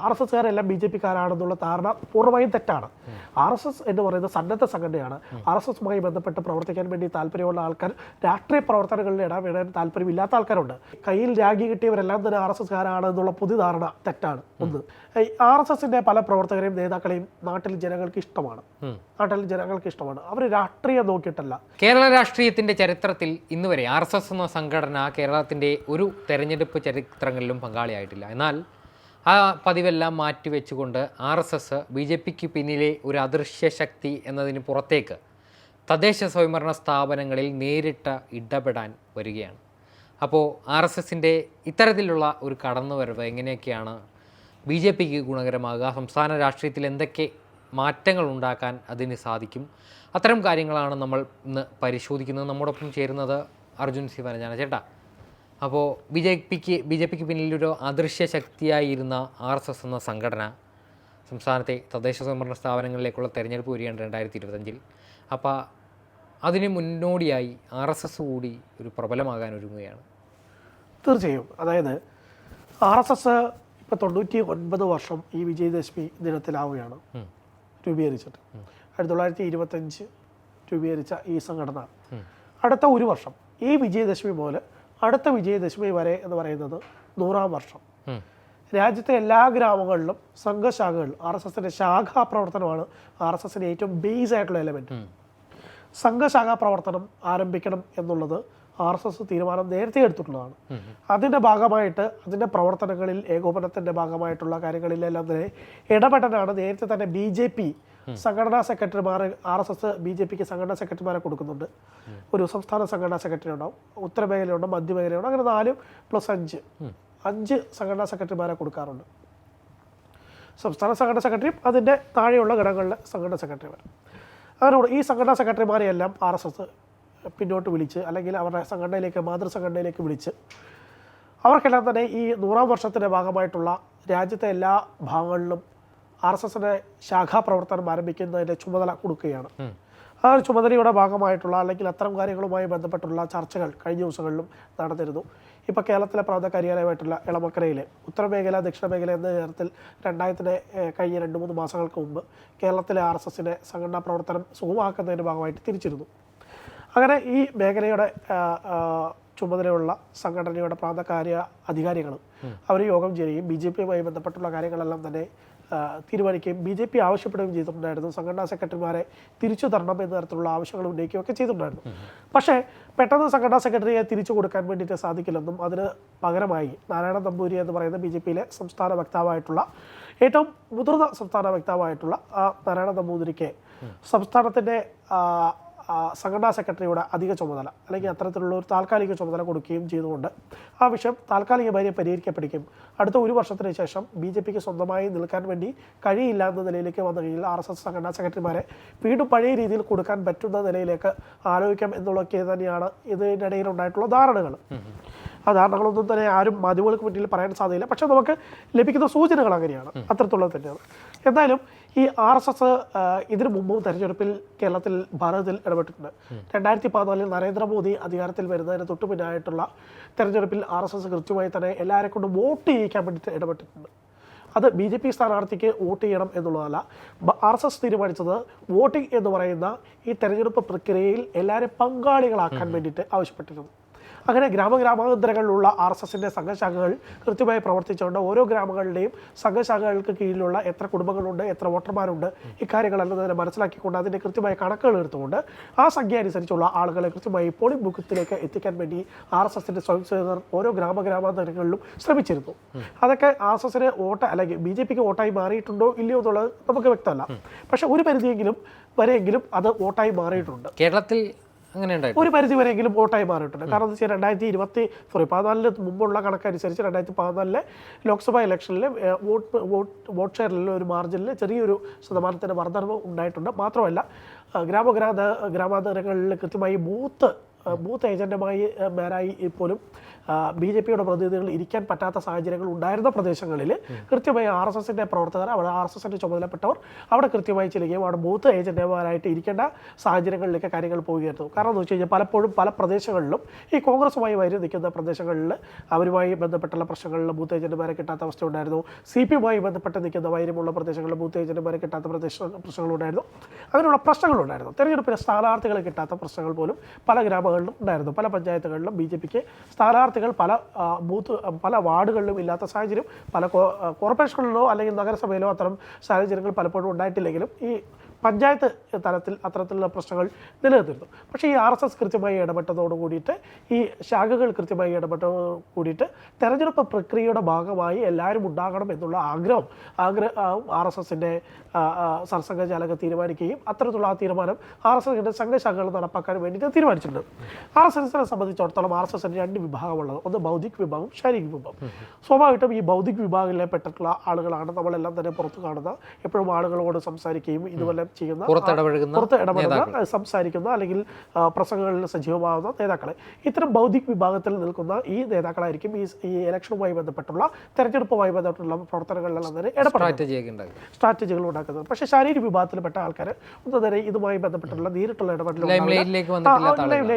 R S എസ്കാരെല്ലാം B J പിക്കാരാണെന്നുള്ള ധാരണ പൂർണമായും തെറ്റാണ്. ആർ എസ് എസ് എന്ന് പറയുന്നത് സന്നദ്ധ സംഘടനയാണ് ആർ എസ് എസുമായി ബന്ധപ്പെട്ട് പ്രവർത്തിക്കാൻ വേണ്ടി താല്പര്യമുള്ള ആൾക്കാർ രാഷ്ട്രീയ പ്രവർത്തനങ്ങളിൽ ഇടപെടാൻ താല്പര്യമില്ലാത്ത ആൾക്കാരുണ്ട്. കയ്യിൽ രാഗി കിട്ടിയവരെല്ലാം തന്നെ ആർ എസ് എസ്കാരാണ് എന്നുള്ള പുതിയ ധാരണ തെറ്റാണ്. ഒന്ന്. ആർ എസ് എസിന്റെ പല പ്രവർത്തകരെയും നേതാക്കളെയും നാട്ടിൽ ജനങ്ങൾക്ക് ഇഷ്ടമാണ്. നാട്ടിൽ ജനങ്ങൾക്ക് ഇഷ്ടമാണ്. അവർ രാഷ്ട്രീയം നോക്കിയിട്ടല്ല. കേരള രാഷ്ട്രീയത്തിന്റെ ചരിത്രത്തിൽ ഇന്ന് വരെ ആർ എസ് എസ് എന്ന സംഘടന കേരളത്തിന്റെ ഒരു തെരഞ്ഞെടുപ്പ് ചരിത്രങ്ങളിലും പങ്കാളിയായിട്ടില്ല. എന്നാൽ ആ പതിവെല്ലാം മാറ്റിവെച്ചുകൊണ്ട് R S S B J പിക്ക് പിന്നിലെ ഒരു അദൃശ്യ ശക്തി എന്നതിന് പുറത്തേക്ക് തദ്ദേശ സ്വയംഭരണ സ്ഥാപനങ്ങളിൽ നേരിട്ട് ഇടപെടാൻ വരികയാണ്. അപ്പോൾ ആർ എസ് എസിന്റെ ഇത്തരത്തിലുള്ള ഒരു കടന്നുവരവ് എങ്ങനെയൊക്കെയാണ് ബി ജെ പിക്ക് ഗുണകരമാകുക? സംസ്ഥാന രാഷ്ട്രീയത്തിൽ എന്തൊക്കെ മാറ്റങ്ങൾ ഉണ്ടാക്കാൻ അതിന് സാധിക്കും? അത്തരം കാര്യങ്ങളാണ് നമ്മൾ ഇന്ന് പരിശോധിക്കുന്നത്. നമ്മോടൊപ്പം ചേരുന്നത് അർജുൻ സി വനജാന ചേട്ടാ. അപ്പോൾ ബി ജെ പിക്ക് ബി ജെ പിക്ക് പിന്നിലൊരു അദൃശ്യ ശക്തിയായിരുന്ന ആർ എസ് എസ് എന്ന സംഘടന സംസ്ഥാനത്തെ തദ്ദേശ സ്വയംഭരണ സ്ഥാപനങ്ങളിലേക്കുള്ള തെരഞ്ഞെടുപ്പ് വരികയാണ് രണ്ടായിരത്തി ഇരുപത്തഞ്ചിൽ അപ്പോൾ അതിന് മുന്നോടിയായി ആർ എസ് എസ് കൂടി ഒരു പ്രബലമാകാൻ ഒരുങ്ങുകയാണ്. തീർച്ചയായും. അതായത് ആർ എസ് എസ് ഇപ്പം തൊണ്ണൂറ്റി ഒൻപത് വർഷം ഈ വിജയദശമി ദിനത്തിലാവുകയാണ്. രൂപീകരിച്ചിട്ട്. ആയിരത്തി തൊള്ളായിരത്തി ഇരുപത്തഞ്ച് രൂപീകരിച്ച ഈ സംഘടന. അടുത്ത ഒരു വർഷം ഈ വിജയദശമി മുതൽ അടുത്ത വിജയദശമി വരെ എന്ന് പറയുന്നത് നൂറാം വർഷം. രാജ്യത്തെ എല്ലാ ഗ്രാമങ്ങളിലും സംഘശാഖകൾ ആർ എസ് എസിന്റെ ശാഖാ പ്രവർത്തനമാണ് ആർ എസ് എസിന്റെ ഏറ്റവും ബേസ് ആയിട്ടുള്ള എലമെന്റ് സംഘശാഖാ പ്രവർത്തനം ആരംഭിക്കണം എന്നുള്ളത് ആർ എസ് എസ് തീരുമാനം നേരത്തെ എടുത്തിട്ടുള്ളതാണ്. അതിന്റെ ഭാഗമായിട്ട് അതിന്റെ പ്രവർത്തനങ്ങളിൽ ഏകോപനത്തിന്റെ ഭാഗമായിട്ടുള്ള കാര്യങ്ങളിലെല്ലാം തന്നെ ഇടപെടലാണ് നേരത്തെ തന്നെ ബി ജെ പി സംഘടനാ സെക്രട്ടറിമാർ R S S B J പിക്ക് സംഘടനാ സെക്രട്ടറിമാരെ കൊടുക്കുന്നുണ്ട്. ഒരു സംസ്ഥാന സംഘടനാ സെക്രട്ടറി ഉണ്ടാവും. ഉത്തരമേഖലയുണ്ട് മധ്യമേഖലയുണ്ട് അങ്ങനെ നാല് പ്ലസ് അഞ്ച്. അഞ്ച് സംഘടനാ സെക്രട്ടറിമാരെ കൊടുക്കാറുണ്ട്. സംസ്ഥാന സംഘടനാ സെക്രട്ടറിയും അതിന്റെ താഴെയുള്ള ഘടകങ്ങളിലെ സംഘടനാ സെക്രട്ടറിമാർ അങ്ങനെ ഈ സംഘടനാ സെക്രട്ടറിമാരെയെല്ലാം ആർ എസ് എസ് പിന്നോട്ട് വിളിച്ച് അല്ലെങ്കിൽ അവരുടെ സംഘടനയിലേക്ക് മാതൃസംഘടനയിലേക്ക് വിളിച്ച് അവർക്കെല്ലാം തന്നെ ഈ നൂറാം വർഷത്തിന്റെ ഭാഗമായിട്ടുള്ള രാജ്യത്തെ എല്ലാ ഭാഗങ്ങളിലും ആർ എസ് എസിന്റെ ശാഖാ പ്രവർത്തനം ആരംഭിക്കുന്നതിന്റെ ചുമതല കൊടുക്കുകയാണ്. ആ ഒരു ചുമതലയുടെ ഭാഗമായിട്ടുള്ള അല്ലെങ്കിൽ അത്തരം കാര്യങ്ങളുമായി ബന്ധപ്പെട്ടുള്ള ചർച്ചകൾ കഴിഞ്ഞ ദിവസങ്ങളിലും നടന്നിരുന്നു. ഇപ്പോൾ കേരളത്തിലെ പ്രാന്ത കാര്യാലയമായിട്ടുള്ള ഇളമക്കരയിലെ ഉത്തരമേഖല ദക്ഷിണമേഖല എന്ന തരത്തിൽ രണ്ടായിരത്തിന്റെ കഴിഞ്ഞ രണ്ട് മൂന്ന് മാസങ്ങൾക്ക് മുമ്പ് കേരളത്തിലെ ആർ എസ് എസിന്റെ സംഘടനാ പ്രവർത്തനം സുഗമമാക്കുന്നതിന്റെ ഭാഗമായിട്ട് തിരിച്ചിരുന്നു. അങ്ങനെ ഈ മേഖലയുടെ ചുമതലയുള്ള സംഘടനയുടെ പ്രാന്തകാര്യ അധികാരികൾ അവർ യോഗം ചേരുകയും ബി ജെ പിയുമായി ബന്ധപ്പെട്ടുള്ള കാര്യങ്ങളെല്ലാം തന്നെ തീരുമാനിക്കുകയും ബി ജെ പി ആവശ്യപ്പെടുകയും ചെയ്തിട്ടുണ്ടായിരുന്നു. സംഘടനാ സെക്രട്ടറിമാരെ തിരിച്ചു തരണം എന്ന തരത്തിലുള്ള ആവശ്യങ്ങൾ ഉന്നയിക്കുകയും ഒക്കെ ചെയ്തിട്ടുണ്ടായിരുന്നു. പക്ഷേ പെട്ടെന്ന് സംഘടനാ സെക്രട്ടറിയെ തിരിച്ചു കൊടുക്കാൻ വേണ്ടിയിട്ട് സാധിക്കില്ലെന്നും അതിന് പകരമായി നാരായണ തമ്പൂരി എന്ന് പറയുന്ന ബി ജെ പിയിലെ സംസ്ഥാന വക്താവായിട്ടുള്ള ഏറ്റവും മുതിർന്ന സംസ്ഥാന വക്താവായിട്ടുള്ള ആ നാരായണ തമ്പൂതിരിക്ക് സംസ്ഥാനത്തിന്റെ സംഘടനാ സെക്രട്ടറിയുടെ അധിക ചുമതല അല്ലെങ്കിൽ അത്തരത്തിലുള്ള ഒരു താൽക്കാലിക ചുമതല കൊടുക്കുകയും ചെയ്തുകൊണ്ട് ആ വിഷയം താൽക്കാലികമായി പരിഹരിക്കപ്പെടുകയും അടുത്ത ഒരു വർഷത്തിന് ശേഷം ബി ജെ പിക്ക് സ്വന്തമായി നിൽക്കാൻ വേണ്ടി കഴിയില്ല എന്ന നിലയിലേക്ക് വന്നു കഴിഞ്ഞാൽ ആർ എസ് എസ് സംഘടനാ സെക്രട്ടറിമാരെ വീണ്ടും പഴയ രീതിയിൽ കൊടുക്കാൻ പറ്റുന്ന നിലയിലേക്ക് ആലോചിക്കാം എന്നുള്ളതൊക്കെ തന്നെയാണ് ഇതിനിടയിൽ ഉണ്ടായിട്ടുള്ള ധാരണകൾ. ആ ധാരണകളൊന്നും തന്നെ ആരും മാധ്യമങ്ങൾക്ക് മുന്നിൽ പറയാൻ സാധ്യതയില്ല. പക്ഷേ നമുക്ക് ലഭിക്കുന്ന സൂചനകൾ അങ്ങനെയാണ്. അത്തരത്തിലുള്ളത് തന്നെയാണ്. എന്തായാലും ഈ ആർ എസ് എസ് ഇതിനു മുമ്പും തെരഞ്ഞെടുപ്പിൽ കേരളത്തിൽ ഭാരതത്തിൽ ഇടപെട്ടിട്ടുണ്ട്. രണ്ടായിരത്തി പതിനാലിൽ നരേന്ദ്രമോദി അധികാരത്തിൽ വരുന്നതിന് തൊട്ടു പിന്നായിട്ടുള്ള തെരഞ്ഞെടുപ്പിൽ ആർ എസ് എസ് കൃത്യമായി തന്നെ എല്ലാവരെ കൊണ്ട് വോട്ട് ചെയ്യിക്കാൻ വേണ്ടി ഇടപെട്ടിട്ടുണ്ട്. അത് ബി ജെ പി സ്ഥാനാർത്ഥിക്ക് വോട്ട് ചെയ്യണം എന്നുള്ളതല്ല ആർ എസ് എസ് തീരുമാനിച്ചത് വോട്ടിംഗ് എന്ന് പറയുന്ന ഈ തെരഞ്ഞെടുപ്പ് പ്രക്രിയയിൽ എല്ലാവരെയും പങ്കാളികളാക്കാൻ വേണ്ടിയിട്ട് ആവശ്യപ്പെട്ടിരുന്നു. അങ്ങനെ ഗ്രാമഗ്രാമാന്തരങ്ങളിലുള്ള ആർ എസ് എസിന്റെ സംഘശാഖകൾ കൃത്യമായി പ്രവർത്തിച്ചുകൊണ്ട് ഓരോ ഗ്രാമങ്ങളുടെയും സംഘശാഖകൾക്ക് കീഴിലുള്ള എത്ര കുടുംബങ്ങളുണ്ട് എത്ര വോട്ടർമാരുണ്ട് ഇക്കാര്യങ്ങളെല്ലാം തന്നെ മനസ്സിലാക്കിക്കൊണ്ട് അതിന്റെ കൃത്യമായ കണക്കുകൾ എടുത്തുകൊണ്ട് ആ സംഖ്യ അനുസരിച്ചുള്ള ആളുകളെ കൃത്യമായി പോളിംഗ് ബുക്കത്തിലേക്ക് എത്തിക്കാൻ വേണ്ടി ആർ എസ് എസിന്റെ സ്വയംസേവകർ ഓരോ ഗ്രാമഗ്രാമാന്തരങ്ങളിലും ശ്രമിച്ചിരുന്നു. അതൊക്കെ ആർ എസ് എസിന് വോട്ട് അല്ലെങ്കിൽ ബി ജെ പിക്ക് വോട്ടായി മാറിയിട്ടുണ്ടോ ഇല്ലയോ എന്നുള്ളത് നമുക്ക് വ്യക്തമല്ല. പക്ഷെ ഒരു പരിധിയെങ്കിലും വരെയെങ്കിലും അത് വോട്ടായി മാറിയിട്ടുണ്ട്. കേരളത്തിൽ ഒരു പരിധി വരെയെങ്കിലും വോട്ടായി മാറിയിട്ടുണ്ട്. കാരണം എന്താ വെച്ചാൽ രണ്ടായിരത്തി ഇരുപത്തി സോറി പതിനാലിന് മുമ്പുള്ള കണക്കനുസരിച്ച് രണ്ടായിരത്തി പതിനാലിലെ ലോക്സഭാ ഇലക്ഷനിലെ വോട്ട് വോട്ട് വോട്ട് ഷെയറിലെ ഒരു മാർജിനിൽ ചെറിയൊരു ശതമാനത്തിന്റെ വർദ്ധനവ് ഉണ്ടായിട്ടുണ്ട്. മാത്രമല്ല ആ, ഗ്രാമഗ്രാമ ഗ്രാമാന്തരങ്ങളിൽ കൃത്യമായി ബൂത്ത് ബൂത്ത് ഏജന്റുമായി മേരായി മാരായി പോലും ബി ജെ പിയുടെ പ്രതിനിധികൾ ഇരിക്കാൻ പറ്റാത്ത സാഹചര്യങ്ങൾ ഉണ്ടായിരുന്ന പ്രദേശങ്ങളിൽ കൃത്യമായി ആർ എസ് എസിന്റെ പ്രവർത്തകർ അവിടെ ആർ എസ് എസിന്റെ ചുമതലപ്പെട്ടവർ അവിടെ കൃത്യമായി ചെല്ലുകയും അവിടെ ബൂത്ത് ഏജന്റുമാരായിട്ട് ഇരിക്കേണ്ട സാഹചര്യങ്ങളിലേക്ക് കാര്യങ്ങൾ പോവുകയായിരുന്നു. കാരണം എന്ന് വെച്ച് കഴിഞ്ഞാൽ പലപ്പോഴും പല പ്രദേശങ്ങളിലും ഈ കോൺഗ്രസുമായി വരി നിൽക്കുന്ന പ്രദേശങ്ങളിൽ അവരുമായി ബന്ധപ്പെട്ടുള്ള പ്രശ്നങ്ങളിൽ ബൂത്ത് ഏജന്റുമാരെ കിട്ടാത്ത അവസ്ഥ ഉണ്ടായിരുന്നു. സി പി യുമായി ബന്ധപ്പെട്ട് നിൽക്കുന്ന വൈരമുള്ള പ്രദേശങ്ങളിൽ ബൂത്ത് ഏജന്റുമാരെ കിട്ടാത്ത പ്രദേശ പ്രശ്നങ്ങളുണ്ടായിരുന്നു അങ്ങനെയുള്ള പ്രശ്നങ്ങളുണ്ടായിരുന്നു തെരഞ്ഞെടുപ്പിലെ സ്ഥാനാർത്ഥികളെ കിട്ടാത്ത പ്രശ്നങ്ങൾ പോലും പല ഗ്രാമങ്ങളിലും ഉണ്ടായിരുന്നു. പല പഞ്ചായത്തുകളിലും ബി ജെ പിക്ക് സ്ഥാനാർത്ഥികൾ പല ബൂത്ത് പല വാർഡുകളിലും ഇല്ലാത്ത സാഹചര്യം പല കോർപ്പറേഷനുകളിലോ അല്ലെങ്കിൽ നഗരസഭയിലോ അത്തരം സാഹചര്യങ്ങൾ പലപ്പോഴും ഉണ്ടായിട്ടില്ലെങ്കിലും ഈ പഞ്ചായത്ത് തലത്തിൽ അത്തരത്തിലുള്ള പ്രശ്നങ്ങൾ നിലനിന്നിരുന്നു പക്ഷേ ഈ ആർ എസ് എസ് കൃത്യമായി ഇടപെട്ടതോട് കൂടിയിട്ട് ഈ ശാഖകൾ കൃത്യമായി ഇടപെട്ടതോട് കൂടിയിട്ട് തെരഞ്ഞെടുപ്പ് പ്രക്രിയയുടെ ഭാഗമായി എല്ലാവരും ഉണ്ടാകണം എന്നുള്ള ആഗ്രഹം ആഗ്രഹം ആർ എസ് എസിന്റെ സർസംഘചാലകർ തീരുമാനിക്കുകയും അത്തരത്തിലുള്ള ആ തീരുമാനം ആർ എസ് എസിന്റെ സംഘശാഖകൾ നടപ്പാക്കാൻ വേണ്ടിയിട്ട് തീരുമാനിച്ചിട്ടുണ്ട്. ആർ എസ് എസിനെ സംബന്ധിച്ചിടത്തോളം ആർ എസ് എസിന് രണ്ട് വിഭാഗമുള്ളത്. ഒന്ന് ബൗദ്ധിക് വിഭാഗം ശാരീരിക വിഭാഗം. സ്വാഭാവികമായിട്ടും ഈ ബൗദ്ധിക് വിഭാഗത്തിലെ പെട്ടിട്ടുള്ള ആളുകളാണ് നമ്മളെല്ലാം തന്നെ പുറത്ത് കാണുന്ന എപ്പോഴും ആളുകളോട് സംസാരിക്കുകയും ഇതുപോലെ ചെയ്യുന്ന പുറത്ത് ഇടപെടുന്ന സംസാരിക്കുന്ന അല്ലെങ്കിൽ പ്രസംഗങ്ങളിൽ സജീവമാകുന്ന നേതാക്കളെ. ഇത്തരം ബൗദ്ധിക വിഭാഗത്തിൽ നിൽക്കുന്ന ഈ നേതാക്കളായിരിക്കും ഈ ഈ ഇലക്ഷനുമായി ബന്ധപ്പെട്ടുള്ള തെരഞ്ഞെടുപ്പുമായി ബന്ധപ്പെട്ടുള്ള പ്രവർത്തനങ്ങളിലെല്ലാം തന്നെ ഇടപെടുന്നത്. സ്ട്രാറ്റജികൾ ഉണ്ടാക്കുന്നത്. പക്ഷേ ശാരീരിക വിഭാഗത്തിൽപ്പെട്ട ആൾക്കാർ ഒന്നും തന്നെ ഇതുമായി ബന്ധപ്പെട്ടുള്ള നേരിട്ടുള്ള ഇടപെടൽ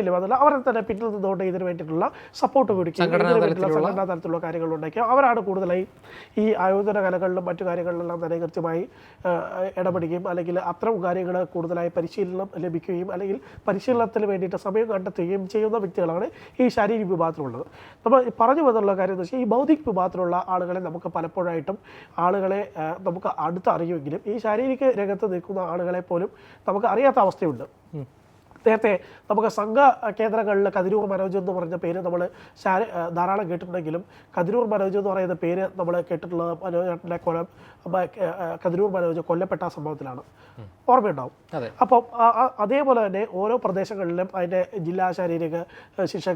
വന്നില്ല അവരെ തന്നെ പിന്നിൽ നിന്നുകൊണ്ട് ഇതിനു വേണ്ടിയിട്ടുള്ള സപ്പോർട്ട് കൊടുക്കുകയും ഇതിന് വേണ്ടിയിട്ടുള്ള സംഘടനാ തലത്തിലുള്ള കാര്യങ്ങൾ ഉണ്ടാക്കി അവരാണ് കൂടുതലായി ഈ ആയോധന കലകളിലും മറ്റു കാര്യങ്ങളിലെല്ലാം തന്നെ കൃത്യമായി ഇടപെടുകയും അല്ലെങ്കിൽ അത്തരം കാര്യങ്ങൾ കൂടുതലായി പരിശീലനം ലഭിക്കുകയും അല്ലെങ്കിൽ പരിശീലനത്തിന് വേണ്ടിയിട്ട് സമയം കണ്ടെത്തുകയും ചെയ്യുന്ന വ്യക്തികളാണ് ഈ ശാരീരിക വിഭാഗത്തിലുള്ളത്. നമ്മൾ പറഞ്ഞു വന്നുള്ള കാര്യം എന്ന് വെച്ചാൽ ഈ ഭൗതിക വിഭാഗത്തിലുള്ള ആളുകളെ നമുക്ക് പലപ്പോഴായിട്ടും ആളുകളെ നമുക്ക് അടുത്തറിയുമെങ്കിലും ഈ ശാരീരിക രംഗത്ത് നിൽക്കുന്ന ആളുകളെ പോലും നമുക്ക് അറിയാത്ത അവസ്ഥയുണ്ട്. നേരത്തെ നമുക്ക് സംഘ കേന്ദ്രങ്ങളിൽ കതിരൂർ മനോജ് എന്ന് പറഞ്ഞ പേര് നമ്മൾ ധാരാളം കേട്ടിട്ടുണ്ടെങ്കിലും കതിരൂർ മനോജ് എന്ന് പറയുന്ന പേര് നമ്മൾ കേട്ടിട്ടുള്ളത് മനോജേട്ടന്റെ കൊല കതിരൂർ മനോജ് കൊല്ലപ്പെട്ട സംഭവത്തിലാണ്. ഓർമ്മയുണ്ടാവും. അതെ. അപ്പം ആ- ആ- അതേപോലെ തന്നെ ഓരോ പ്രദേശങ്ങളിലും അതിന്റെ ജില്ലാ ശാരീരിക ശിക്ഷ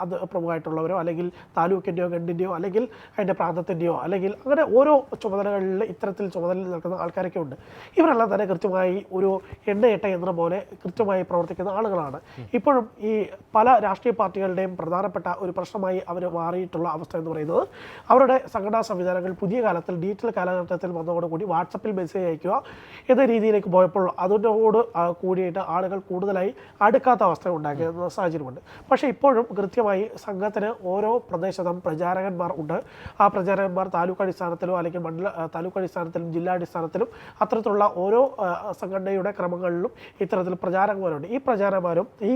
അത് പ്രമുഖമായിട്ടുള്ളവരോ അല്ലെങ്കിൽ താലൂക്കിന്റെയോ ഗണ്ടിന്റെയോ അല്ലെങ്കിൽ അതിന്റെ പ്രാന്തത്തിന്റെയോ അല്ലെങ്കിൽ അങ്ങനെ ഓരോ ചുമതലകളിൽ ഇത്തരത്തിൽ ചുമതല നിൽക്കുന്ന ആൾക്കാരൊക്കെ ഉണ്ട്. ഇവരെല്ലാം തന്നെ കൃത്യമായി ഒരു എണ്ണയിട്ട യന്ത്രം പോലെ കൃത്യമായി പ്രവർത്തിക്കുന്ന ആളുകളാണ്. ഇപ്പോഴും ഈ പല രാഷ്ട്രീയ പാർട്ടികളുടെയും പ്രധാനപ്പെട്ട ഒരു പ്രശ്നമായി അവർ മാറിയിട്ടുള്ള അവസ്ഥ എന്ന് പറയുന്നത് അവരുടെ സംഘടനാ സംവിധാനങ്ങൾ പുതിയ കാലത്തിൽ ഡിജിറ്റൽ കാലഘട്ടത്തിൽ വന്നതോടുകൂടി വാട്സപ്പിൽ മെസ്സേജ് അയക്കുക എന്ന രീതിയിലേക്ക് പോയപ്പോൾ അതിനോട് കൂടിയിട്ട് ആളുകൾ കൂടുതലായി അടുക്കാത്ത അവസ്ഥ ഉണ്ടാക്കിയ സാഹചര്യമുണ്ട്. പക്ഷേ ഇപ്പോഴും കൃത്യമായി സംഘത്തിന് ഓരോ പ്രദേശത്തും പ്രചാരകന്മാർ ഉണ്ട്. ആ പ്രചാരകന്മാർ താലൂക്ക് അടിസ്ഥാനത്തിലോ അല്ലെങ്കിൽ മണ്ഡല താലൂക്ക് അടിസ്ഥാനത്തിലും ജില്ലാ അടിസ്ഥാനത്തിലും അത്തരത്തിലുള്ള ഓരോ സംഘടനയുടെ ക്രമങ്ങളിലും ഇത്തരത്തിൽ പ്രചാരകന്മാരുണ്ട്. ഈ പ്രചാരകന്മാരും ഈ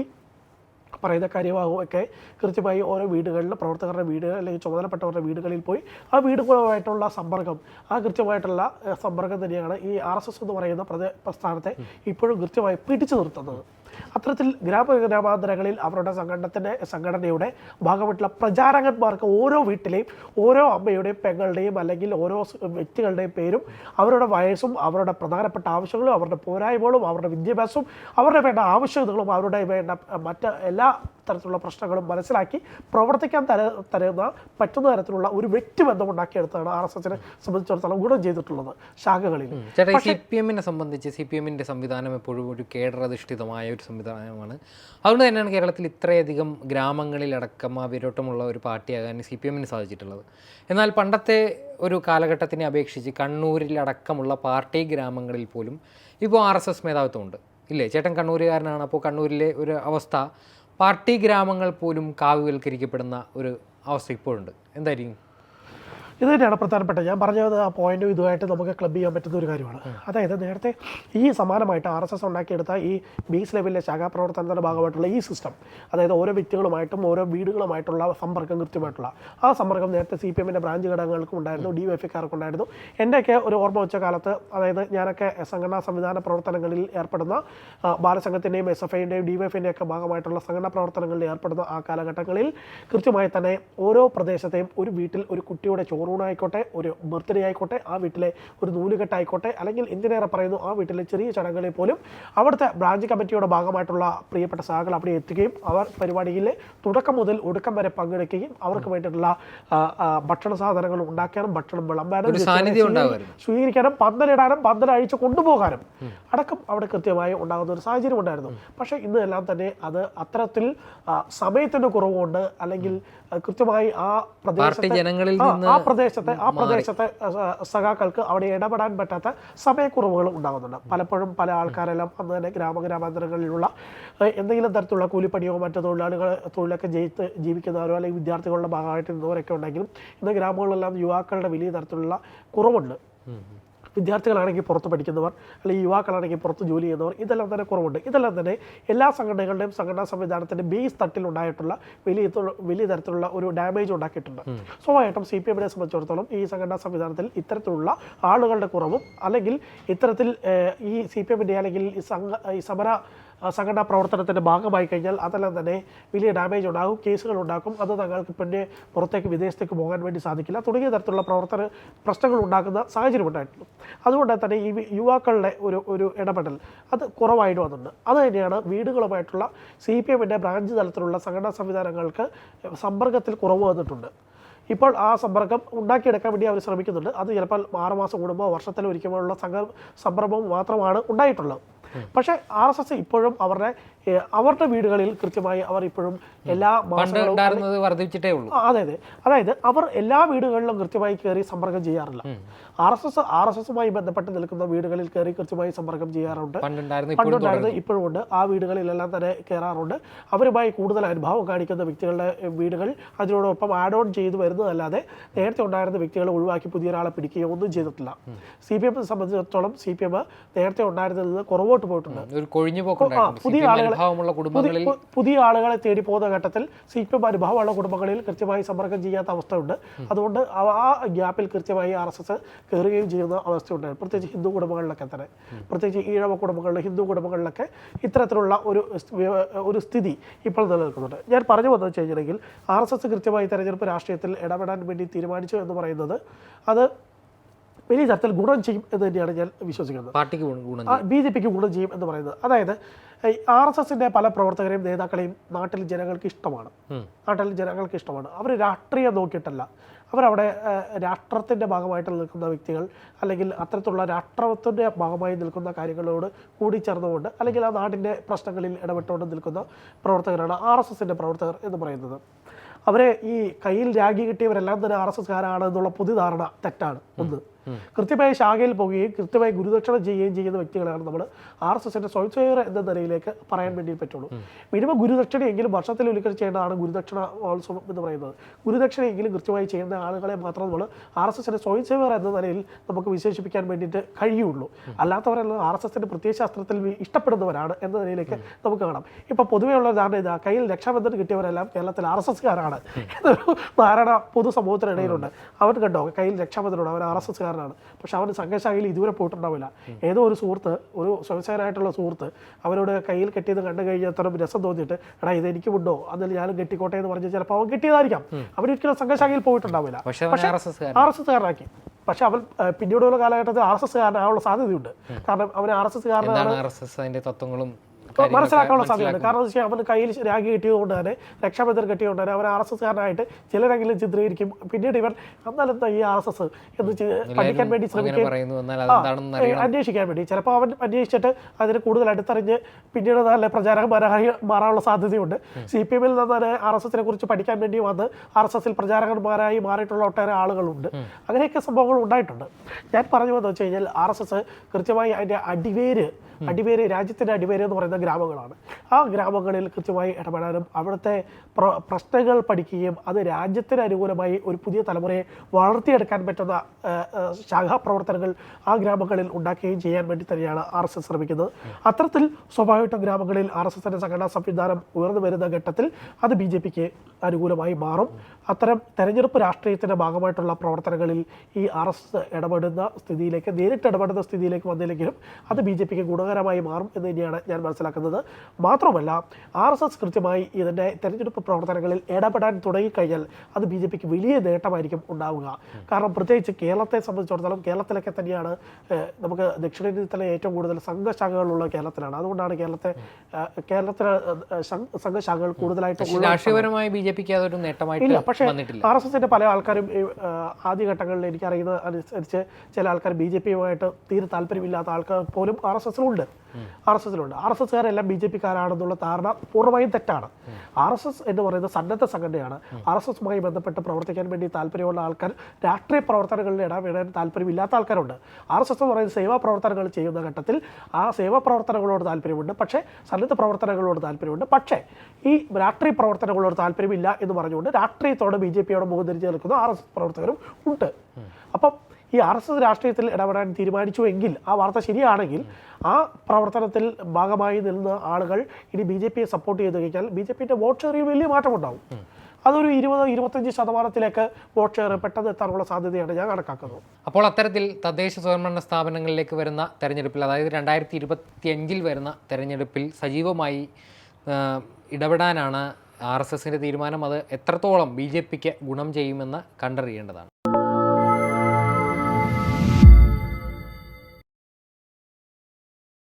പറയുന്ന കാര്യമാകും ഒക്കെ കൃത്യമായി ഓരോ വീടുകളിൽ പ്രവർത്തകരുടെ വീടുകൾ അല്ലെങ്കിൽ ചുമതലപ്പെട്ടവരുടെ വീടുകളിൽ പോയി ആ വീടുകളുമായിട്ടുള്ള സമ്പർക്കം ആ കൃത്യമായിട്ടുള്ള സമ്പർക്കം തന്നെയാണ് ഈ ആർ എസ് എസ് എന്ന് പറയുന്ന പ്രസ്ഥാനത്തെ ഇപ്പോഴും കൃത്യമായി പിടിച്ചു നിർത്തുന്നത്. അത്തരത്തിൽ ഗ്രാമഗ്രാമാന്തരങ്ങളിൽ അവരുടെ സംഘടനത്തിന്റെ സംഘടനയുടെ ഭാഗമായിട്ടുള്ള പ്രചാരകന്മാർക്ക് ഓരോ വീട്ടിലെയും ഓരോ അമ്മയുടെയും പെങ്ങളുടെയും അല്ലെങ്കിൽ ഓരോ വ്യക്തികളുടെയും പേരും അവരുടെ വയസ്സും അവരുടെ പ്രധാനപ്പെട്ട ആവശ്യങ്ങളും അവരുടെ പോരായ്മകളും അവരുടെ വിദ്യാഭ്യാസവും അവരുടെ വേണ്ട ആവശ്യകതകളും അവരുടെ വേണ്ട മറ്റ് എല്ലാ തരത്തിലുള്ള പ്രശ്നങ്ങളും മനസ്സിലാക്കി പ്രവർത്തിക്കാൻ തര തരുന്ന പറ്റുന്ന തരത്തിലുള്ള ഒരു വ്യക്തിബന്ധം ഉണ്ടാക്കിയെടുത്താണ് ആർ എസ് എസിനെ സംബന്ധിച്ചിടത്തോളം ഗുണം ചെയ്തിട്ടുള്ളത് ശാഖകളിൽ. ചേട്ടാ സി പി എമ്മിനെ സംബന്ധിച്ച് സി പി എമ്മിന്റെ സംവിധാനം എപ്പോഴും ഒരു കേഡറധിഷ്ഠിതമായ ഒരു സംവിധാനമാണ്. അതുകൊണ്ട് തന്നെയാണ് കേരളത്തിൽ ഇത്രയധികം ഗ്രാമങ്ങളിലടക്കം ആ വിരോട്ടമുള്ള ഒരു പാർട്ടിയാകാൻ സി പി എമ്മിന് സാധിച്ചിട്ടുള്ളത്. എന്നാൽ പണ്ടത്തെ ഒരു കാലഘട്ടത്തിനെ അപേക്ഷിച്ച് കണ്ണൂരിലടക്കമുള്ള പാർട്ടി ഗ്രാമങ്ങളിൽ പോലും ഇപ്പോൾ ആർ എസ് എസ് മേധാവിത്വമുണ്ട്. ഇല്ലേ? ചേട്ടൻ കണ്ണൂരുകാരനാണ്. അപ്പോൾ കണ്ണൂരിലെ ഒരു അവസ്ഥ പാർട്ടി ഗ്രാമങ്ങൾ പോലും കാവ്യവൽക്കരിക്കപ്പെടുന്ന ഒരു അവസ്ഥ ഇപ്പോഴുണ്ട്. എന്തായിരിക്കും? ഇത് തന്നെയാണ് പ്രധാനപ്പെട്ട ഞാൻ പറഞ്ഞത് ആ പോയിന്റും ഇതുമായിട്ട് നമുക്ക് ക്ലബ് ചെയ്യാൻ പറ്റുന്ന ഒരു കാര്യമാണ്. അതായത് നേരത്തെ ഈ സമാനമായിട്ട് ആർ എസ് എസ് ഉണ്ടാക്കിയെടുത്ത ഈ ബേസ് ലെവലിലെ ശാഖാപ്രവർത്തനത്തിന്റെ ഭാഗമായിട്ടുള്ള ഈ സിസ്റ്റം അതായത് ഓരോ വ്യക്തികളുമായിട്ടും ഓരോ വീടുകളുമായിട്ടുള്ള സമ്പർക്കം കൃത്യമായിട്ടുള്ള ആ സമ്പർക്കം നേരത്തെ സി പി എമ്മിന്റെ ബ്രാഞ്ച് ഘടകങ്ങൾക്കും ഉണ്ടായിരുന്നു ഡി എഫ് ഐക്കാർക്കും ഉണ്ടായിരുന്നു എന്റെയൊക്കെ ഒരു ഓർമ്മ വെച്ച കാലത്ത് അതായത് ഞാനൊക്കെ സംഘടനാ സംവിധാന പ്രവർത്തനങ്ങളിൽ ഏർപ്പെടുന്ന ബാലസംഘത്തിന്റെയും എസ് എഫ് ഐന്റെയും ഡി എഫ് എഫിന്റെയും ഒക്കെ ഭാഗമായിട്ടുള്ള സംഘടനാ പ്രവർത്തനങ്ങളിൽ ഏർപ്പെടുന്ന ആ കാലഘട്ടങ്ങളിൽ കൃത്യമായി തന്നെ ഓരോ പ്രദേശത്തെയും ഒരു വീട്ടിൽ ഒരു കുട്ടിയുടെ ചോറ് മറൂൺ ആയിക്കോട്ടെ ഒരു ബർത്ത്ഡേ ആയിക്കോട്ടെ ആ വീട്ടിലെ ഒരു നൂലുകെട്ടായിക്കോട്ടെ അല്ലെങ്കിൽ എന്തിനേറെ പറയുന്നു ആ വീട്ടിലെ ചെറിയ ചടങ്ങുകളിൽ പോലും അവിടുത്തെ ബ്രാഞ്ച് കമ്മിറ്റിയുടെ ഭാഗമായിട്ടുള്ള പ്രിയപ്പെട്ട സഹകൾ അവിടെ എത്തുകയും അവർ പരിപാടിയിലെ തുടക്കം മുതൽ ഒടുക്കം വരെ പങ്കെടുക്കുകയും അവർക്ക് വേണ്ടിയിട്ടുള്ള ഭക്ഷണ സാധനങ്ങൾ ഉണ്ടാക്കാനും ഭക്ഷണം വിളമ്പാനും. സ്വീകരിക്കാനും പന്തലിടാനും പന്തൽ അഴിച്ചു കൊണ്ടുപോകാനും അടക്കം അവിടെ കൃത്യമായി ഉണ്ടാകുന്ന ഒരു സാഹചര്യം ഉണ്ടായിരുന്നു. പക്ഷേ ഇന്ന് എല്ലാം തന്നെ അത് അത്തരത്തിൽ സമയത്തിന്റെ കുറവുകൊണ്ട് അല്ലെങ്കിൽ കൃത്യമായി ആ പ്രദേശത്തെ ആ പ്രദേശത്തെ ആ പ്രദേശത്തെ സഖാക്കൾക്ക് അവിടെ ഇടപെടാൻ പറ്റാത്ത സമയക്കുറവുകൾ ഉണ്ടാകുന്നുണ്ട്. പലപ്പോഴും പല ആൾക്കാരെല്ലാം അന്ന് തന്നെ ഗ്രാമഗ്രാമാന്തരങ്ങളിലുള്ള എന്തെങ്കിലും തരത്തിലുള്ള കൂലിപ്പണിയോ മറ്റു തൊഴിലാളികൾ തൊഴിലൊക്കെ ജയിത്ത് ജീവിക്കുന്നവരോ അല്ലെങ്കിൽ വിദ്യാർത്ഥികളുടെ ഭാഗമായിട്ട് നിന്നവരൊക്കെ ഉണ്ടെങ്കിലും ഇന്ന് ഗ്രാമങ്ങളിലെല്ലാം യുവാക്കളുടെ വലിയ തരത്തിലുള്ള കുറവുണ്ട്. വിദ്യാർത്ഥികളാണെങ്കിൽ പുറത്ത് പഠിക്കുന്നവർ അല്ലെങ്കിൽ യുവാക്കളാണെങ്കിൽ പുറത്ത് ജോലി ചെയ്യുന്നവർ ഇതെല്ലാം തന്നെ കുറവുണ്ട്. ഇതെല്ലാം തന്നെ എല്ലാ സംഘടനകളുടെയും സംഘടനാ സംവിധാനത്തിന്റെ ബേസ് തട്ടിലുണ്ടായിട്ടുള്ള വലിയ വലിയ തരത്തിലുള്ള ഒരു ഡാമേജ് ഉണ്ടാക്കിയിട്ടുണ്ട്. സ്വാഭാവികമായിട്ടും സി പി എമ്മിനെ സംബന്ധിച്ചിടത്തോളം ഈ സംഘടനാ സംവിധാനത്തിൽ ഇത്തരത്തിലുള്ള ആളുകളുടെ കുറവും അല്ലെങ്കിൽ ഇത്തരത്തിൽ ഈ സി പി എമ്മിന്റെ അല്ലെങ്കിൽ ഈ സംഘ ഈ സമര സംഘടനാ പ്രവർത്തനത്തിന്റെ ഭാഗമായി കഴിഞ്ഞാൽ അതെല്ലാം തന്നെ വലിയ ഡാമേജ് ഉണ്ടാകും കേസുകൾ ഉണ്ടാക്കും അത് തങ്ങൾക്ക് പിന്നെ പുറത്തേക്ക് വിദേശത്തേക്ക് പോകാൻ വേണ്ടി സാധിക്കില്ല. തുടങ്ങിയ തരത്തിലുള്ള പ്രവർത്തന പ്രശ്നങ്ങൾ ഉണ്ടാക്കുന്ന സാഹചര്യം ഉണ്ടായിട്ടുണ്ട്. അതുകൊണ്ട് തന്നെ ഈ യുവാക്കളുടെ ഒരു ഒരു ഇടപെടൽ അത് കുറവായിട്ട് വന്നിട്ടുണ്ട് അത് തന്നെയാണ് വീടുകളുമായിട്ടുള്ള സി പി എമ്മിന്റെ ബ്രാഞ്ച് തലത്തിലുള്ള സംഘടനാ സംവിധാനങ്ങൾക്ക് സമ്പർക്കത്തിൽ കുറവ് വന്നിട്ടുണ്ട്. ഇപ്പോൾ ആ സമ്പർക്കം ഉണ്ടാക്കിയെടുക്കാൻ വേണ്ടി അവർ ശ്രമിക്കുന്നുണ്ട്. അത് ചിലപ്പോൾ ആറുമാസം കൂടുമ്പോൾ വർഷത്തിൽ ഒരിക്കലുള്ള സംഘ സംരംഭം മാത്രമാണ് ഉണ്ടായിട്ടുള്ളത്. പക്ഷേ ആർ എസ് എസ് ഇപ്പോഴും അവരുടെ അവരുടെ വീടുകളിൽ കൃത്യമായി അവർ ഇപ്പോഴും എല്ലാ മാസങ്ങളും വർദ്ധിച്ചിട്ടേ ഉള്ളൂ. അതെ അതെ. അതായത് അവർ എല്ലാ വീടുകളിലും കൃത്യമായി കയറി സമ്പർക്കം ചെയ്യാറില്ല. R S S R S എസുമായി ബന്ധപ്പെട്ട് നിൽക്കുന്ന വീടുകളിൽ കയറി കൃത്യമായി സമ്പർക്കം ചെയ്യാറുണ്ട്. പണ്ടുണ്ടായിരുന്നത് ഇപ്പോഴും ഉണ്ട് ആ വീടുകളിലെല്ലാം തന്നെ കയറാറുണ്ട്. അവരുമായി കൂടുതൽ അനുഭവം കാണിക്കുന്ന വ്യക്തികളുടെ വീടുകൾ അതിനോടൊപ്പം ആഡ് ഓൺ ചെയ്തു വരുന്നതല്ലാതെ നേരത്തെ ഉണ്ടായിരുന്ന വ്യക്തികളെ ഒഴിവാക്കി പുതിയ ഒരാളെ പിടിക്കുകയോ ഒന്നും ചെയ്തിട്ടില്ല. സി പി എമ്മിനെ സംബന്ധിച്ചിടത്തോളം സി പി എം നേരത്തെ ഉണ്ടായിരുന്നതിൽ നിന്ന് പുറകോട്ട് പോയിട്ടുണ്ട്. ഒരു കൊഴിഞ്ഞു പോക്കുണ്ടായിട്ടുണ്ട് പുതിയ ആളുകളെ- പുതിയ ആളുകളെ തേടി പോകുന്ന ഘട്ടത്തിൽ സി പി എം അനുഭവമുള്ള കുടുംബങ്ങളിൽ കൃത്യമായി സമ്പർക്കം ചെയ്യാത്ത അവസ്ഥയുണ്ട്. അതുകൊണ്ട് ആ ഗ്യാപ്പിൽ കൃത്യമായി ആർ എസ് എസ് കയറുകയും ചെയ്യുന്ന അവസ്ഥയുണ്ടായിരുന്നു. പ്രത്യേകിച്ച് ഹിന്ദു കുടുംബങ്ങളിലൊക്കെ തന്നെ. പ്രത്യേകിച്ച് ഈഴവ കുടുംബങ്ങളിൽ ഹിന്ദു കുടുംബങ്ങളിലൊക്കെ ഇത്തരത്തിലുള്ള ഒരു ഒരു സ്ഥിതി ഇപ്പോൾ നിലനിൽക്കുന്നുണ്ട്. ഞാൻ പറഞ്ഞു വന്നത് വെച്ച് കഴിഞ്ഞിട്ടുണ്ടെങ്കിൽ ആർ എസ് എസ് കൃത്യമായി തെരഞ്ഞെടുപ്പ് രാഷ്ട്രീയത്തിൽ ഇടപെടാൻ വേണ്ടി തീരുമാനിച്ചു എന്ന് പറയുന്നത് അത് വലിയ തരത്തിൽ ഗുണം ചെയ്യും എന്ന് തന്നെയാണ് ഞാൻ വിശ്വസിക്കുന്നത്. പാർട്ടിക്ക് ഗുണം- ബി ജെ പിക്ക് ഗുണം ചെയ്യും എന്ന് പറയുന്നത്. അതായത് ആർ എസ് എസിന്റെ പല പ്രവർത്തകരെയും നേതാക്കളെയും നാട്ടിൽ ജനങ്ങൾക്ക് ഇഷ്ടമാണ്. നാട്ടിൽ ജനങ്ങൾക്ക് ഇഷ്ടമാണ്. അവർ രാഷ്ട്രീയം നോക്കിയിട്ടല്ല. അവരവിടെ രാഷ്ട്രത്തിന്റെ ഭാഗമായിട്ട് നിൽക്കുന്ന വ്യക്തികൾ അല്ലെങ്കിൽ അത്തരത്തിലുള്ള രാഷ്ട്രത്തിന്റെ ഭാഗമായി നിൽക്കുന്ന കാര്യങ്ങളോട് കൂടി കൂടിച്ചേർന്നുകൊണ്ട് അല്ലെങ്കിൽ ആ നാടിന്റെ പ്രശ്നങ്ങളിൽ ഇടപെട്ടുകൊണ്ട് നിൽക്കുന്ന പ്രവർത്തകരാണ് ആർ എസ് എസിന്റെ പ്രവർത്തകർ എന്ന് പറയുന്നത്. അവരെ ഈ കയ്യിൽ രാഗി കിട്ടിയവരെല്ലാം തന്നെ ആർ എസ് എസ്കാരാണ് എന്നുള്ള പൊതുധാരണ തെറ്റാണ്. ഒന്ന്. കൃത്യമായി ശാഖയിൽ പോവുകയും കൃത്യമായി ഗുരുദക്ഷിണ ചെയ്യുകയും ചെയ്യുന്ന വ്യക്തികളാണ് നമ്മൾ ആർ എസ് എസിന്റെ സ്വയംസേവർ എന്ന നിലയിലേക്ക് പറയാൻ വേണ്ടി പറ്റുള്ളൂ. മിനിമം ഗുരുദക്ഷിണയെങ്കിലും വർഷത്തിൽ ഒരിക്കൽ ചെയ്യേണ്ടതാണ് ഗുരുദക്ഷിണ മഹോത്സവം എന്ന് പറയുന്നത്. ഗുരുദക്ഷിണയെങ്കിലും കൃത്യമായി ചെയ്യുന്ന ആളുകളെ മാത്രം നമ്മൾ ആർ എസ് എസിന്റെ സ്വയംസേവർ എന്ന നിലയിൽ നമുക്ക് വിശേഷിപ്പിക്കാൻ വേണ്ടിയിട്ട് കഴിയുള്ളൂ. അല്ലാത്തവരെല്ലാം ആർ എസ് എസിന്റെ പ്രത്യയശാസ്ത്രത്തിൽ ഇഷ്ടപ്പെടുന്നവരാണ് എന്ന നിലയിലേക്ക് നമുക്ക് കാണാം. ഇപ്പൊ പൊതുവെയുള്ള ധാരണ ഇതാ കയ്യിൽ രക്ഷാബന്ധൻ കിട്ടിയവരെല്ലാം കേരളത്തിൽ ആർ എസ് എസ്കാരാണ് എന്നൊരു ധാരണ പൊതുസമൂഹത്തിനിടയിലുണ്ട്. അവർ കണ്ടോ കയ്യിൽ രക്ഷാബന്ധനുണ്ട് അവർ ആർ എസ് എസ്കാരനാണ് പക്ഷെ അവൻ സംഘശാഖയിൽ ഇതുവരെ പോയിട്ടുണ്ടാവില്ല. ഏതോ ഒരു സുഹൃത്ത് ഒരു സ്വയംസേനായിട്ടുള്ള സുഹൃത്ത് അവരോട് കയ്യിൽ കെട്ടിയത് കണ്ടു കഴിഞ്ഞാൽ അത്ര രസം തോന്നിയിട്ട് എടാ ഇത് എനിക്ക് ഉണ്ടോ അതിൽ ഞാനും കെട്ടിക്കോട്ടെ എന്ന് പറഞ്ഞ് ചിലപ്പോൾ അവൻ കെട്ടിയതായിരിക്കാം. അവരൊരിക്കലും സംഘശാഖയിൽ പോയിട്ടുണ്ടാവില്ല. പക്ഷെ R S S R S S കാരനാക്കി. പക്ഷെ അവൻ പിന്നീടുള്ള കാലഘട്ടത്തിൽ ആർ എസ് എസ് കാരനാകാനുള്ള സാധ്യതയുണ്ട്. കാരണം അവൻ ആർ എസ് എസ് കാരനാണ് എന്താണ് ആർ എസ് എസ് അതിന്റെ തത്വങ്ങളും മനസ്സിലാക്കാനുള്ള സാധ്യതയുണ്ട്. കാരണം എന്താ വെച്ചാൽ അവന് കയ്യിൽ രാഗി കിട്ടിയതുകൊണ്ട് തന്നെ രക്ഷാബന്ധൻ കിട്ടിയതുകൊണ്ട് തന്നെ അവർ ആർ എസ് എസ് കാരനായിട്ട് ചിലരെങ്കിലും ചിത്രീകരിക്കും. പിന്നീട് ഇവൻ എന്നാലെന്താ ഈ ആർ എസ് എസ് എന്ന് പഠിക്കാൻ വേണ്ടി ശ്രമിക്കും അന്വേഷിക്കാൻ വേണ്ടി. ചിലപ്പോൾ അവൻ അന്വേഷിച്ചിട്ട് അതിന് കൂടുതൽ അടുത്തറിഞ്ഞ് പിന്നീട് നല്ല പ്രചാരകന്മാരായി മാറാനുള്ള സാധ്യതയുണ്ട്. സി പി എമ്മിൽ നിന്ന് തന്നെ ആർ എസ് എസിനെ കുറിച്ച് പഠിക്കാൻ വേണ്ടി വന്ന് ആർ എസ് എസിൽ പ്രചാരകന്മാരായി മാറിയിട്ടുള്ള ഒട്ടേറെ ആളുകളുണ്ട്. അങ്ങനെയൊക്കെ സംഭവങ്ങൾ ഉണ്ടായിട്ടുണ്ട്. ഞാൻ പറഞ്ഞു വന്നു വെച്ച് കഴിഞ്ഞാൽ ആർ എസ് എസ് കൃത്യമായി അതിന്റെ അടിവേര് അടിവേര് രാജ്യത്തിന്റെ അടിവേര് എന്ന് പറയുന്ന ഗ്രാമങ്ങളാണ്. ആ ഗ്രാമങ്ങളിൽ കൃത്യമായി ഇടപെടാനും അവിടുത്തെ പ്ര- പ്രശ്നങ്ങൾ പഠിക്കുകയും അത് രാജ്യത്തിന് അനുകൂലമായി ഒരു പുതിയ തലമുറയെ വളർത്തിയെടുക്കാൻ പറ്റുന്ന ശാഖാപ്രവർത്തനങ്ങൾ ആ ഗ്രാമങ്ങളിൽ ഉണ്ടാക്കുകയും ചെയ്യാൻ വേണ്ടി തന്നെയാണ് ആർ എസ് എസ് ശ്രമിക്കുന്നത്. അത്തരത്തിൽ സ്വാഭാവികമായിട്ടും ഗ്രാമങ്ങളിൽ ആർ എസ് എസിന്റെ സംഘടനാ സംവിധാനം ഉയർന്നു വരുന്ന ഘട്ടത്തിൽ അത് ബി ജെ പിക്ക് അനുകൂലമായി മാറും. അത്തരം തെരഞ്ഞെടുപ്പ് രാഷ്ട്രീയത്തിന്റെ ഭാഗമായിട്ടുള്ള പ്രവർത്തനങ്ങളിൽ ഈ ആർ എസ് ഇടപെടുന്ന സ്ഥിതിയിലേക്ക് നേരിട്ട് ഇടപെടുന്ന സ്ഥിതിയിലേക്ക് വന്നില്ലെങ്കിലും അത് ബി ജെ പിക്ക് ഗുണകരം ഗുണകരമായി മാറും എന്ന് തന്നെയാണ് ഞാൻ മനസ്സിലാക്കുന്നത്. മാത്രമല്ല ആർ എസ് എസ് കൃത്യമായി ഇതിന്റെ തെരഞ്ഞെടുപ്പ് പ്രവർത്തനങ്ങളിൽ ഇടപെടാൻ തുടങ്ങിക്കഴിഞ്ഞാൽ അത് ബി ജെ പിക്ക് വലിയ നേട്ടമായിരിക്കും ഉണ്ടാവുക. കാരണം പ്രത്യേകിച്ച് കേരളത്തെ സംബന്ധിച്ചിടത്തോളം കേരളത്തിലൊക്കെ തന്നെയാണ് നമുക്ക് ദക്ഷിണേന്ത്യയിൽ തന്നെ ഏറ്റവും കൂടുതൽ സംഘശാഖകളുള്ള കേരളത്തിലാണ്. അതുകൊണ്ടാണ് കേരളത്തെ കേരളത്തിലെ സംഘശാഖകൾ കൂടുതലായിട്ട് രാഷ്ട്രീയപരമായി ബി ജെ പിക്ക് അതൊരു ഇല്ല പക്ഷേ ആർ എസ് എസിന്റെ പല ആൾക്കാരും ആദ്യഘട്ടങ്ങളിൽ എനിക്കറിയുന്ന അനുസരിച്ച് ചില ആൾക്കാർ ബി ജെ പിയുമായിട്ട് തീരെ താല്പര്യമില്ലാത്ത ആൾക്കാർ പോലും ആർ എസ് എസിലുണ്ട്. ആർ എസ് എസിലുണ്ട്. ആർ എസ് എസ്കാരെല്ലാം ബി ജെ പിക്കാരാണെന്നുള്ള ധാരണ പൂർണമായും തെറ്റാണ്. ആർ എസ് എസ് എന്ന് പറയുന്നത് സന്നദ്ധ സംഘടനയാണ്. ആർ എസ് എസുമായി ബന്ധപ്പെട്ട് പ്രവർത്തിക്കാൻ വേണ്ടി താല്പര്യമുള്ള ആൾക്കാർ രാഷ്ട്രീയ പ്രവർത്തനങ്ങളിൽ ഇടപെടാൻ താല്പര്യമില്ലാത്ത ആൾക്കാരുണ്ട്. ആർ എസ് എസ് എന്ന് പറയുന്നത് സേവാ പ്രവർത്തനങ്ങൾ ചെയ്യുന്ന ഘട്ടത്തിൽ ആ സേവാ പ്രവർത്തനങ്ങളോട് താല്പര്യമുണ്ട്. പക്ഷേ സന്നദ്ധ പ്രവർത്തനങ്ങളോട് താല്പര്യമുണ്ട്. പക്ഷേ ഈ രാഷ്ട്രീയ പ്രവർത്തനങ്ങളോട് താല്പര്യമില്ല എന്ന് പറഞ്ഞുകൊണ്ട് രാഷ്ട്രീയത്തോട് ബി ജെ പിയോട് മുഖം തിരിച്ച് നിൽക്കുന്ന ആർ എസ് എസ് പ്രവർത്തകരും ഉണ്ട്. അപ്പം ഈ ആർ എസ് എസ് രാഷ്ട്രീയത്തിൽ ഇടപെടാൻ തീരുമാനിച്ചു എങ്കിൽ ആ വാർത്ത ശരിയാണെങ്കിൽ ആ പ്രവർത്തനത്തിൽ ഭാഗമായി നിന്ന ആളുകൾ ഇനി ബി ജെ പിയെ സപ്പോർട്ട് ചെയ്ത് കഴിഞ്ഞാൽ ബി ജെ പിയുടെ വോട്ട് ഷെയറിൽ വലിയ മാറ്റമുണ്ടാവും. അതൊരു ഇരുപത് ഇരുപത്തഞ്ച് ശതമാനത്തിലേക്ക് വോട്ട് ഷെയർ പെട്ടെന്ന് എത്താനുള്ള സാധ്യതയാണ് ഞാൻ കണക്കാക്കുന്നത്. അപ്പോൾ അത്തരത്തിൽ തദ്ദേശ സ്വയംഭരണ സ്ഥാപനങ്ങളിലേക്ക് വരുന്ന തെരഞ്ഞെടുപ്പിൽ അതായത് രണ്ടായിരത്തി ഇരുപത്തി അഞ്ചിൽ വരുന്ന തെരഞ്ഞെടുപ്പിൽ സജീവമായി ഇടപെടാനാണ് ആർ എസ് എസിന്റെ തീരുമാനം. അത് എത്രത്തോളം ബി ജെ പിക്ക് ഗുണം ചെയ്യുമെന്ന് കണ്ടറിയേണ്ടതാണ്.